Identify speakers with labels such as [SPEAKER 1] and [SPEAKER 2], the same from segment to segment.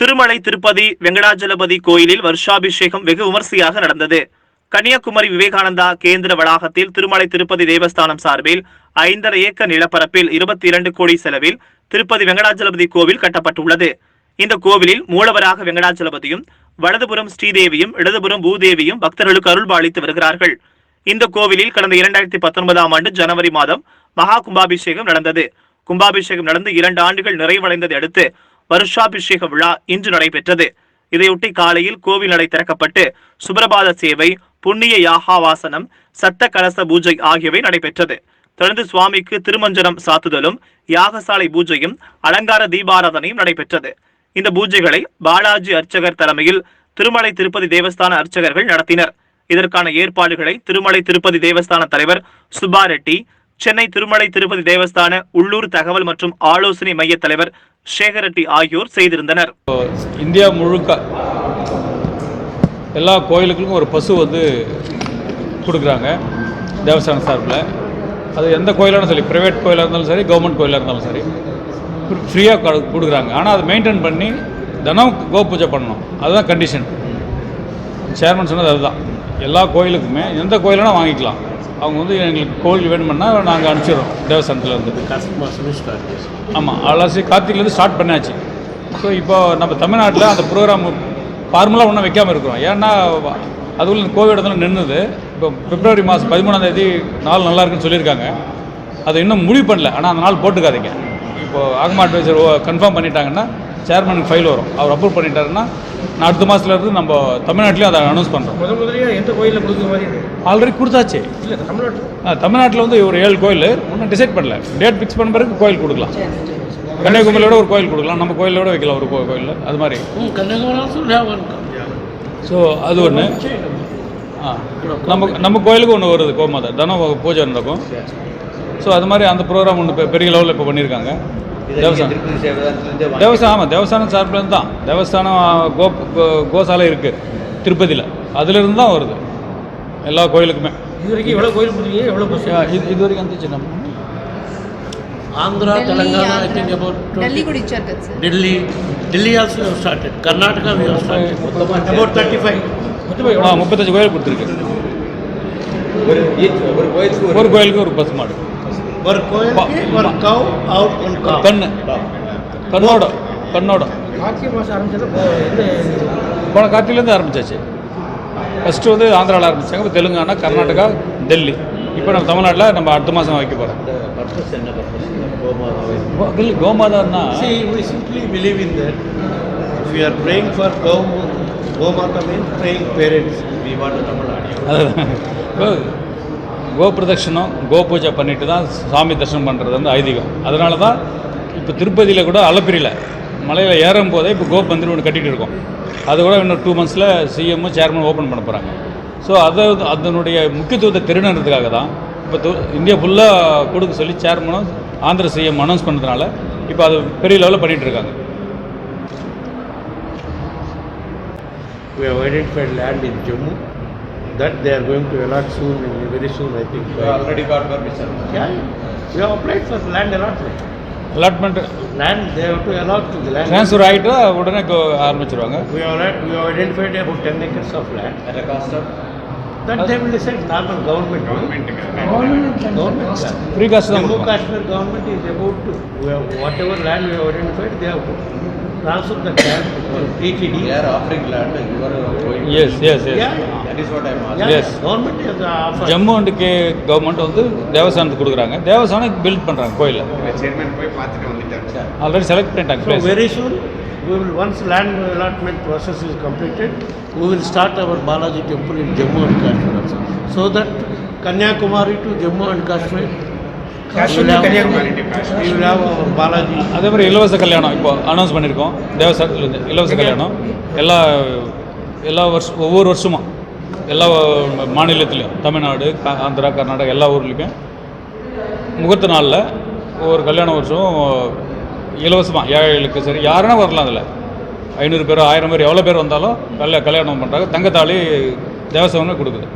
[SPEAKER 1] திருமலை திருப்பதி வெங்கடாஜலபதி கோயிலில் வருஷாபிஷேகம் வெகு விமர்சையாக நடந்தது. கன்னியாகுமரி விவேகானந்தா கேந்திர வளாகத்தில் திருமலை திருப்பதி தேவஸ்தானம் சார்பில் ஐந்தரை ஏக்கர் நிலப்பரப்பில் இருபத்தி இரண்டு கோடி செலவில் திருப்பதி வெங்கடாஜலபதி கோவில் கட்டப்பட்டுள்ளது. இந்த கோவிலில் மூலவராக வெங்கடாஜலபதியும் வலதுபுறம் ஸ்ரீதேவியும் இடதுபுறம் பூதேவியும் பக்தர்களுக்கு அருள்பாலித்து வருகிறார்கள். இந்த கோவிலில் கடந்த இரண்டாயிரத்தி பத்தொன்பதாம் ஆண்டு ஜனவரி மாதம் மகா கும்பாபிஷேகம் நடந்தது. கும்பாபிஷேகம் நடந்து இரண்டு ஆண்டுகள் நிறைவடைந்ததை அடுத்து வருஷாபிஷேக விழா இன்று நடைபெற்றது. இதையொட்டி காலையில் கோவில் நடை திறக்கப்பட்டு சுப்பிரபாத சேவை புண்ணிய யாகாவாசனம் சத்த கலச பூஜை ஆகியவை நடைபெற்றது. தொடர்ந்து சுவாமிக்கு திருமஞ்சனம் சாத்துதலும் யாகசாலை பூஜையும் அலங்கார தீபாராதனையும் நடைபெற்றது. இந்த பூஜைகளை பாலாஜி அர்ச்சகர் தலைமையில் திருமலை திருப்பதி தேவஸ்தான அர்ச்சகர்கள் நடத்தினர். இதற்கான ஏற்பாடுகளை திருமலை திருப்பதி தேவஸ்தான தலைவர் சுபா ரெட்டி சென்னை திருமலை திருப்பதி தேவஸ்தான உள்ளூர் தகவல் மற்றும் ஆலோசனை மைய தலைவர் சேகர் ரெட்டி ஆகியோர் செய்திருந்தனர்.
[SPEAKER 2] இந்தியா முழுக்க எல்லா கோயிலுக்கும் ஒரு பசு வந்து கொடுக்குறாங்க தேவஸ்தான சார்பில். அது எந்த கோயிலான சரி ப்ரைவேட் கோயிலாக இருந்தாலும் சரி கவர்மெண்ட் கோயிலாக இருந்தாலும் சரி ஃப்ரீயாக கொடுக்குறாங்க. ஆனால் அதை மெயின்டைன் பண்ணி தினம் கோ பூஜை பண்ணணும். அதுதான் கண்டிஷன் சேர்மன் சொன்னது அதுதான். எல்லா கோயிலுக்குமே எந்த கோயிலானா வாங்கிக்கலாம். அவங்க வந்து எங்களுக்கு கோயில் வேணும்னா நாங்கள் அனுப்பிச்சிடுறோம் தேவஸ்தானத்துலேருந்து ஆமாம் அலசி கார்த்திக்லேருந்து ஸ்டார்ட் பண்ணாச்சு. ஸோ இப்போ நம்ம தமிழ்நாட்டில் அந்த ப்ரோக்ராம் ஃபார்முலாக ஒன்றும் வைக்காமல் இருக்கிறோம். ஏன்னா அதுக்குள்ள இந்த கோவிட் வந்து நின்றுது இப்போ பிப்ரவரி மாதம் பதிமூணாம் தேதி நாள் நல்லா இருக்குன்னு சொல்லியிருக்காங்க. அதை இன்னும் முடிவு பண்ணல. ஆனால் அந்த நாள் போட்டுக்காதீங்க. இப்போ ஆகமா அட்வைசர் கன்ஃபார்ம் பண்ணிட்டாங்கன்னா சேர்மனுக்கு ஃபைல் வரும். அவர் அப்ரூவ் பண்ணிட்டாருன்னா நான் அடுத்த மாதத்துல இருந்து நம்ம தமிழ்நாட்டிலையும் அதை அனௌன்ஸ் பண்ணுறோம்
[SPEAKER 3] எந்த கோயிலில் கொடுக்குற மாதிரி இருக்கு?
[SPEAKER 2] ஆல்ரெடி கொடுத்தாச்சு.
[SPEAKER 3] இல்லை தமிழ்நாட்டில்.
[SPEAKER 2] ஆ, தமிழ்நாட்டில் வந்து ஒரு ஏழு கோயில் இன்னும் டிசைட் பண்ணல. டேட் ஃபிக்ஸ் பண்ண பிறகு கோயில் கொடுக்கலாம். கன்னியாகுமரியோட ஒரு கோயில் கொடுக்கலாம். நம்ம கோயிலோட வைக்கலாம் ஒரு கோயில் அது மாதிரி. ஸோ அது ஒன்று ஆ நம்ம நம்ம கோயிலுக்கு ஒன்று வருது கோமாதா. தினம் பூஜை நடக்கும் ஸோ அது மாதிரி அந்த ப்ரோக்ராம் ஒன்று பெரிய லெவலில் இப்போ பண்ணியிருக்காங்க தேவஸ்தானம். தேவஸ்தானம் ஆமாம் தேவஸ்தானம் சார்பில் தான். தேவஸ்தானம் கோ கோசாலை இருக்குது திருப்பதியில். அதுலேருந்து தான் வருது. எல்லா கோயிலுக்குமே.
[SPEAKER 3] இது வரைக்கும் எவ்வளோ கோயில் புரியுது எவ்வளோ
[SPEAKER 2] இது இது வரைக்கும் வந்துச்சு நம்ம.
[SPEAKER 3] ஆந்திரா தெலங்கானா டெல்லி குடி Karnataka we have started about 35
[SPEAKER 2] uh 35 கோயில் கொடுத்துருக்கு. ஒரு கோயிலுக்கு ஒரு பஸ் மாடு.
[SPEAKER 3] ஒரு கோயில் ஒரு கவ் அவுட் ஒன் கவ்
[SPEAKER 2] கண்ணு கண்ணோட கண்ணோட
[SPEAKER 3] கார்த்திகை மாதம் ஆரம்பிச்சது
[SPEAKER 2] போன கார்த்திலேருந்து ஆரம்பிச்சாச்சு. ஃபஸ்ட்டு வந்து ஆந்திராவில் ஆரம்பித்தாங்க இப்போ தெலுங்கானா கர்நாடகா டெல்லி. இப்போ நம்ம தமிழ்நாட்டில் நம்ம அடுத்த மாதம் வைக்க போகிறோம் கோமாதான்னா?
[SPEAKER 3] See, we simply believe in that. If we are praying for Gau, Gomata means praying parents. We want to
[SPEAKER 2] கோபூஜை பண்ணிட்டு தான் சாமி தரிசனம் பண்ணுறது வந்து ஐதீகம். அதனால தான் இப்போ திருப்பதியில் கூட அலப்பிரியில் மலையில் ஏறும் போதே இப்போ கோ ஒன்று கட்டிகிட்டு இருக்கோம். அது கூட இன்னும் டூ மந்த்ஸில் சிஎம்மும் சேர்மன் ஓப்பன் பண்ண போகிறாங்க ஸோ அதை அதனுடைய முக்கியத்துவத்தை திருநறதுக்காக தான் இப்போ து- இந்தியா ஃபுல்லாக கொடுக்க சொல்லி சேர்மனும் ஆந்திர சிஎம் அனௌன்ஸ் பண்ணதுனால இப்போ அது பெரிய லெவலில் பண்ணிகிட்டு இருக்காங்க.
[SPEAKER 3] We have identified land in Jammu. that they are going to allot soon, and very soon, I think.
[SPEAKER 4] already got permission.
[SPEAKER 3] Yeah, yeah. we have applied for land allotment.
[SPEAKER 2] Allotment
[SPEAKER 3] Land, they have to allot to the land.
[SPEAKER 2] Transfer ஆகிட்டு உடனே go ஆரம்பிச்சிருவாங்க
[SPEAKER 3] We have, allot- we have identified about ten acres of land.
[SPEAKER 4] At a cost of?
[SPEAKER 3] That they will decide, normal government. Government. Government. yeah.
[SPEAKER 2] Free காசு தான்
[SPEAKER 3] Jammu
[SPEAKER 2] கொடுப்பாங்க.
[SPEAKER 3] Kashmir government is about to, we have, whatever land we have identified, they have to transfer the land to TTD.
[SPEAKER 4] They are offering land, you are going. to-
[SPEAKER 2] yes yes yes
[SPEAKER 3] Yeah.
[SPEAKER 4] Jammu
[SPEAKER 3] and
[SPEAKER 2] K
[SPEAKER 3] government
[SPEAKER 2] வந்து தேவஸ்தானத்துக்கு கொடுக்குறாங்க தேவஸ்தானம் build பண்ணுறாங்க கோயிலில் already select பண்ணிட்டாங்க
[SPEAKER 3] very soon, we will, once land allotment process is completed, we will start our Balaji temple in Jammu and Kashmir also. So that Kanyakumari to Jammu and Kashmir. Balaji.
[SPEAKER 2] அதே மாதிரி இலவச கல்யாணம் இப்போ announce பண்ணியிருக்கோம் தேவஸ்தானத்துலேருந்து இலவச கல்யாணம் எல்லா எல்லா வருஷம் ஒவ்வொரு வருஷமும் எல்லா மாநிலத்துலேயும் தமிழ்நாடு கா- ஆந்திரா கர்நாடகா எல்லா ஊர்லேயுமே முகூர்த்த நாளில் ஒவ்வொரு கல்யாண வருஷம் இலவசமாக ஏழைகளுக்கு சரி யாருன்னா வரலாம் அதில். ஐநூறு பேர் ஆயிரம் பேர் எவ்வளோ பேர் வந்தாலும் கல்ய கல்யாணம் பண்ணுறாங்க தங்கத்தாலி தேவஸ்தானமே கொடுக்குது.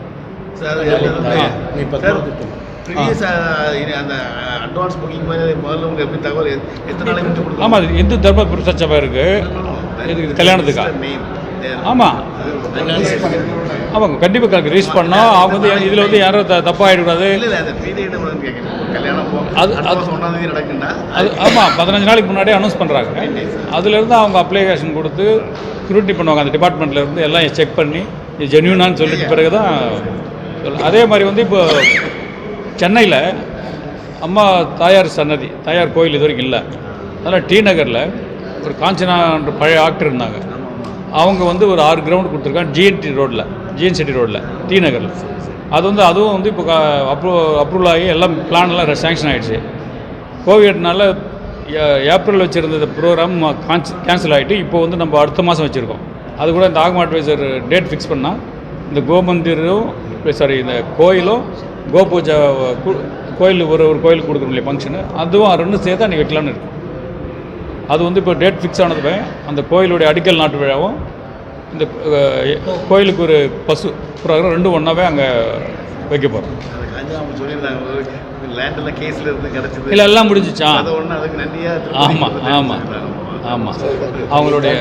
[SPEAKER 2] ஆமாம் இது இந்து தர்ம பிரசச்சபை இருக்குது இதுக்கு இது கல்யாணத்துக்கா. ஆமாம் ஆமாங்க கண்டிப்பாக ரீச் பண்ணோம் அவங்க வந்து இதில் வந்து யாரும் த தப்பாக ஆகிடக்கூடாது
[SPEAKER 5] இல்ல இல்ல அந்த பீரியட் கேட்குறேன் கல்யாணம் போ
[SPEAKER 2] அது- அது- ஆமாம் பதினஞ்சு நாளைக்கு முன்னாடியே அனௌன்ஸ் பண்ணுறாங்க அதுலேருந்து அவங்க அப்ளிகேஷன் கொடுத்து ஸ்க்ரூட்டி பண்ணுவாங்க. அந்த டிபார்ட்மெண்ட்ல இருந்து எல்லாம் செக் பண்ணி இது ஜென்யூனான்னு சொல்லிட்டு பிறகு தான் அதே மாதிரி வந்து இப்போ சென்னையில் அம்மா தாயார் சன்னதி தாயார் கோயில் இது வரைக்கும் இல்லை. அதனால் டி நகரில் ஒரு காஞ்சனான்ற பழைய ஆக்டர் இருந்தாங்க. அவங்க வந்து ஒரு ஆறு கிரவுண்ட் கொடுத்துருக்காங்க ஜிஎன்டி ரோட்டில் ஜிஎன் சிட்டி ரோட்டில் டி நகரில். அது வந்து அதுவும் வந்து இப்போ அப்ரூ அப்ரூவல் ஆகி எல்லாம் பிளான் எல்லாம் சேங்ஷன் ஆகிடுச்சு கோவிட்னால ஏப்ரல் வச்சுருந்த ப்ரோக்ராம் கேன்சல் ஆகிட்டு இப்போ வந்து நம்ம அடுத்த மாதம் வச்சுருக்கோம். அது கூட இந்த ஆகமா அட்வைசர் டேட் ஃபிக்ஸ் பண்ணால் இந்த கோமந்திரும் சாரி இந்த கோயிலும் கோபூஜா கோயில் ஒரு ஒரு கோயிலுக்கு கொடுக்குறோம் இல்லையா ஃபங்க்ஷனு அதுவும் ரெண்டும் சேர்த்து அன்றைக்கி வைக்கலான்னு இருக்கும் அது வந்து இப்போ டேட் ஃபிக்ஸ் ஆனதுமே அந்த கோயிலுடைய அடிக்கல் நாட்டு விழாவும் இந்த கோயிலுக்கு ஒரு பசு ப்ரோக்ராம் ரெண்டும் ஒன்றாவே அங்கே வைக்க போகிறோம் இல்லை எல்லாம் முடிஞ்சிச்சா?
[SPEAKER 5] அதை ஒன்று அதுக்கு
[SPEAKER 2] ஆமாம் ஆமாம்
[SPEAKER 5] சொல்லியிருந்தாங்க.
[SPEAKER 2] ஆமாம் அவங்களுடைய